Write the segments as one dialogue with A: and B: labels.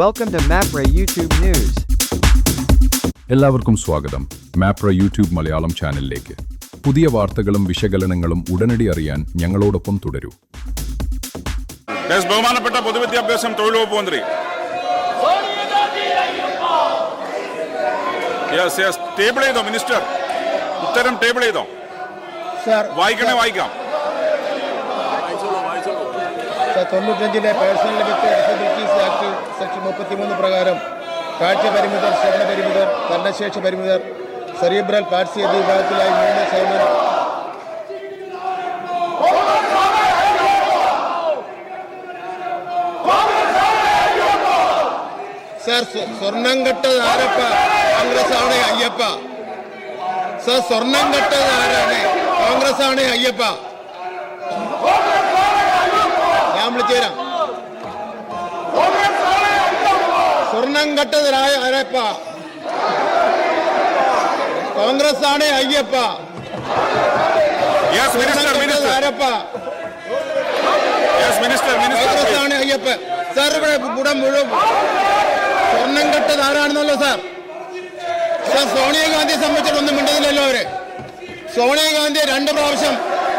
A: Welcome to MAPRA YouTube News.
B: എല്ലാവർക്കും സ്വാഗതം. Mapra YouTube Malayalam ചാനലിലേക്ക്. പുതിയ വാർത്തകളും വിശകലനങ്ങളും ഉടനടി അറിയാൻ ഞങ്ങളോടൊപ്പം തുടരൂ.
C: ബഹുമാനപ്പെട്ട പൊതുവിദ്യാഭ്യാസം തൊഴിൽ വകുപ്പ് മന്ത്രി. യെസ് യെസ് ടേബിൾ ചെയ്തോ മിനിസ്റ്റർ ഉത്തരം ടേബിൾ ചെയ്തോ?
D: സാർ
C: വായിക്കണേ വായിക്കാം
D: sir തൊണ്ണൂറ്റഞ്ചിലെ personal with disabilities act section മുപ്പത്തിമൂന്ന് പ്രകാരം കാഴ്ച പരിമിതർ ശ്രവണ പരിമിതർ ഭരണശേഷി പരിമിതർ സെറിബ്രൽ പാർസി എന്നീ വിഭാഗത്തിലായി മൂന്ന് ശതമാനം സാർ സ്വർണം കെട്ടത് ആരപ്പ കോൺഗ്രസ് ആണ് അയ്യപ്പ സാർ കോൺഗ്രസ് ആണ് അയ്യപ്പ. വിളിച്ചു തരാം സ്വർണം കെട്ടതിലായ അരപ്പ കോൺഗ്രസ് ആണ് അയ്യപ്പ
C: മിനിസ്റ്റർ
D: കോൺഗ്രസ് ആണ് അയ്യപ്പ. സാർ ഇവിടെ കൂടെ മുഴുവൻ സ്വർണം കെട്ടത് ആരാണെന്നല്ലോ സാർ? സാർ സോണിയാഗാന്ധിയെ സംബന്ധിച്ചിട്ടൊന്നും മിണ്ടതില്ലല്ലോ അവർ. സോണിയാഗാന്ധിയെ രണ്ട് പ്രാവശ്യം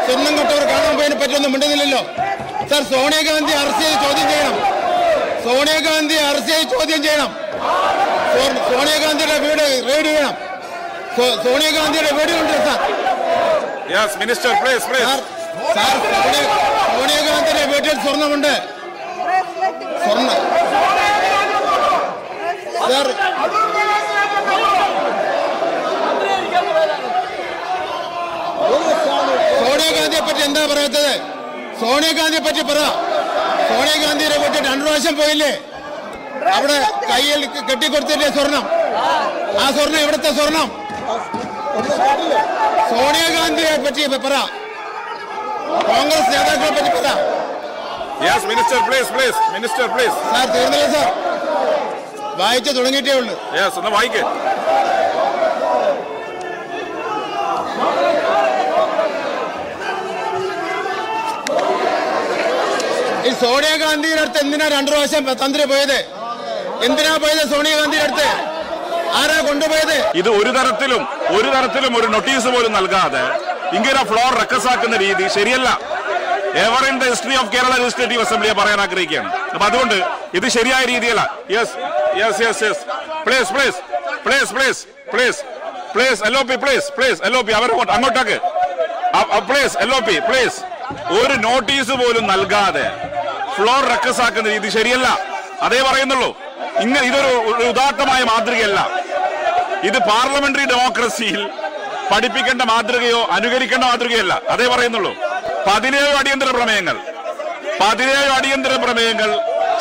D: സ്വർണം കെട്ടവർ കാണാൻ പോയതിനെ പറ്റിയൊന്നും മിണ്ടുന്നില്ലല്ലോ. സാർ സോണിയാഗാന്ധി അറസ്റ്റ് ചെയ്ത് ചോദ്യം ചെയ്യണം. സോണിയാഗാന്ധി അറസ്റ്റ് ചെയ്ത് ചോദ്യം ചെയ്യണം. സോണിയാഗാന്ധിയുടെ വീട് റെയ്ഡ് ചെയ്യണം. സോണിയാഗാന്ധിയുടെ വീട് ഉണ്ട് sir.
C: Yes minister please
D: sir
C: please
D: sir Sonia സോണിയാഗാന്ധിയുടെ വീട്ടിൽ സ്വർണമുണ്ട് സ്വർണ സാർ സോണിയാഗാന്ധിയെ പറ്റി എന്താ പറയാത്തത്? സോണിയാഗാന്ധിയെ പറ്റി പറ. സോണിയാഗാന്ധിയുടെ പറ്റി രണ്ടു പ്രാവശ്യം പോയില്ലേ? അവിടെ കയ്യിൽ കെട്ടിക്കൊടുത്തില്ലേ സ്വർണം. ആ സ്വർണം എവിടുത്തെ സ്വർണം? സോണിയാഗാന്ധിയെ പറ്റി പറ. കോൺഗ്രസ് നേതാക്കളെ പറ്റി പറ.
C: Yes minister please please minister please
D: sir തീർന്നില്ല സാർ. വായിച്ചു തുടങ്ങിയിട്ടേ ഉള്ളൂ.
C: യെസ് ഒന്ന് വായിക്കേ.
D: ഈ സോണിയാഗാന്ധിയുടെ അടുത്ത് എന്തിനാ രണ്ടു പ്രാവശ്യം തന്ത്രി പോയത്? എന്തിനാ പോയത് സോണിയാഗാന്ധിയുടെ അടുത്ത്? ആരാ കൊണ്ടുപോയത്?
C: ഇത് ഒരു തരത്തിലും ഒരു തരത്തിലും ഒരു നോട്ടീസ് പോലും നൽകാതെ ഇങ്ങനെ ഫ്ലോർ റെക്കസാക്കുന്ന രീതി ശരിയല്ല. Ever in the history of Kerala legislative അസംബ്ലിയെ പറയാൻ ആഗ്രഹിക്കുകയാണ്. അപ്പൊ അതുകൊണ്ട് ഇത് ശരിയായ രീതിയല്ല. Yes yes yes yes please please please please please please L O P please please L O P അവർ അങ്ങോട്ടേക്ക് please L O P please ഒരു നോട്ടീസ് പോലും നൽകാതെ ഫ്ലോർ റക്കസാക്കുന്ന രീതി ശരിയല്ല. അതേ പറയുന്നുള്ളൂ. ഇങ്ങനെ ഇതൊരു ഒരു ഉദാത്തമായ മാതൃകയല്ല. ഇത് പാർലമെന്ററി ഡെമോക്രസിയിൽ പഠിപ്പിക്കേണ്ട മാതൃകയോ അനുകരിക്കേണ്ട മാതൃകയല്ല. അതേ പറയുന്നുള്ളൂ. പതിനേഴ് അടിയന്തര പ്രമേയങ്ങൾ. പതിനേഴ് അടിയന്തര പ്രമേയങ്ങൾ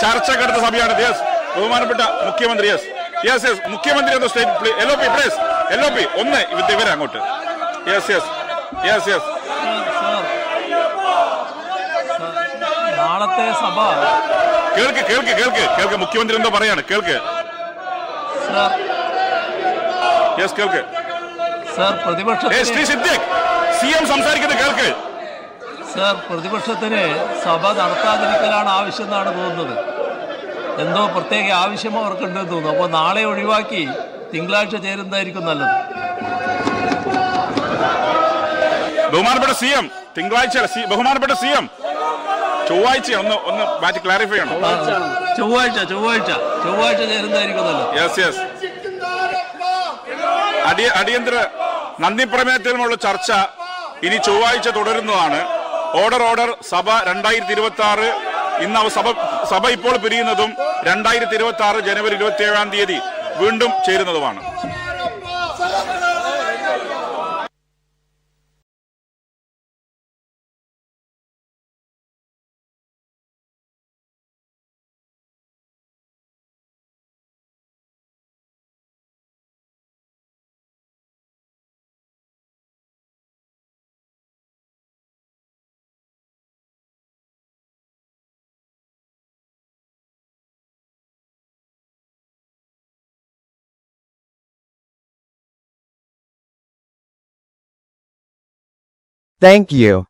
C: ചർച്ച ചർച്ചക്കെടുത്ത സഭയാണ് യെസ് ബഹുമാനപ്പെട്ട മുഖ്യമന്ത്രി യെസ് യെസ് യെസ് മുഖ്യമന്ത്രി എന്ന state L O P place L O P ഒന്ന് ഇവരെ അങ്ങോട്ട്. യെസ് യെസ് യെസ് യെസ്
E: നാളത്തെ സഭ.
C: കേൾക്ക് കേൾക്ക് കേൾക്ക്. കേൾക്ക്. മുഖ്യമന്ത്രി എന്തോ പറയാണ്. കേൾക്ക്. യെസ് കേൾക്ക്.
E: സർ പ്രതിപക്ഷത്തിന്
C: സി എം സംസാരിക്കുന്നത് കേൾക്ക്.
E: സർ പ്രതിപക്ഷത്തിന് സഭ നടത്താതിരിക്കലാണ് ആവശ്യം എന്നാണ് തോന്നുന്നത്. എന്തോ പ്രത്യേക ആവശ്യം അവർക്കുണ്ടെന്ന് തോന്നുന്നു. അപ്പോൾ നാളെ ഒഴിവാക്കി തിങ്കളാഴ്ച ചേരുന്നതായിരിക്കും നല്ലത്.
C: ബഹുമാനപ്പെട്ട സി എം തിങ്കളാഴ്ച സി- ബഹുമാനപ്പെട്ട സി എം. ചൊവ്വാഴ്ച ഒന്ന് ഒന്ന് മാറ്റി ക്ലാരിഫൈ ചെയ്യണം.
E: ചൊവ്വാഴ്ച ചൊവ്വാഴ്ച. ചൊവ്വാഴ്ച
C: യെസ് യെസ് അടിയ അടിയന്തര നന്ദി പ്രമേയത്തിനുമുള്ള ചർച്ച ഇനി ചൊവ്വാഴ്ച തുടരുന്നതാണ്. ഓർഡർ ഓർഡർ സഭ രണ്ടായിരത്തി ഇരുപത്തി ആറ് ഇന്ന് അവ സഭ സഭ ഇപ്പോൾ പിരിയുന്നതും രണ്ടായിരത്തി ഇരുപത്തി ആറ് ജനുവരി ഇരുപത്തി ഏഴാം തീയതി വീണ്ടും ചേരുന്നതുമാണ്.
A: Thank you.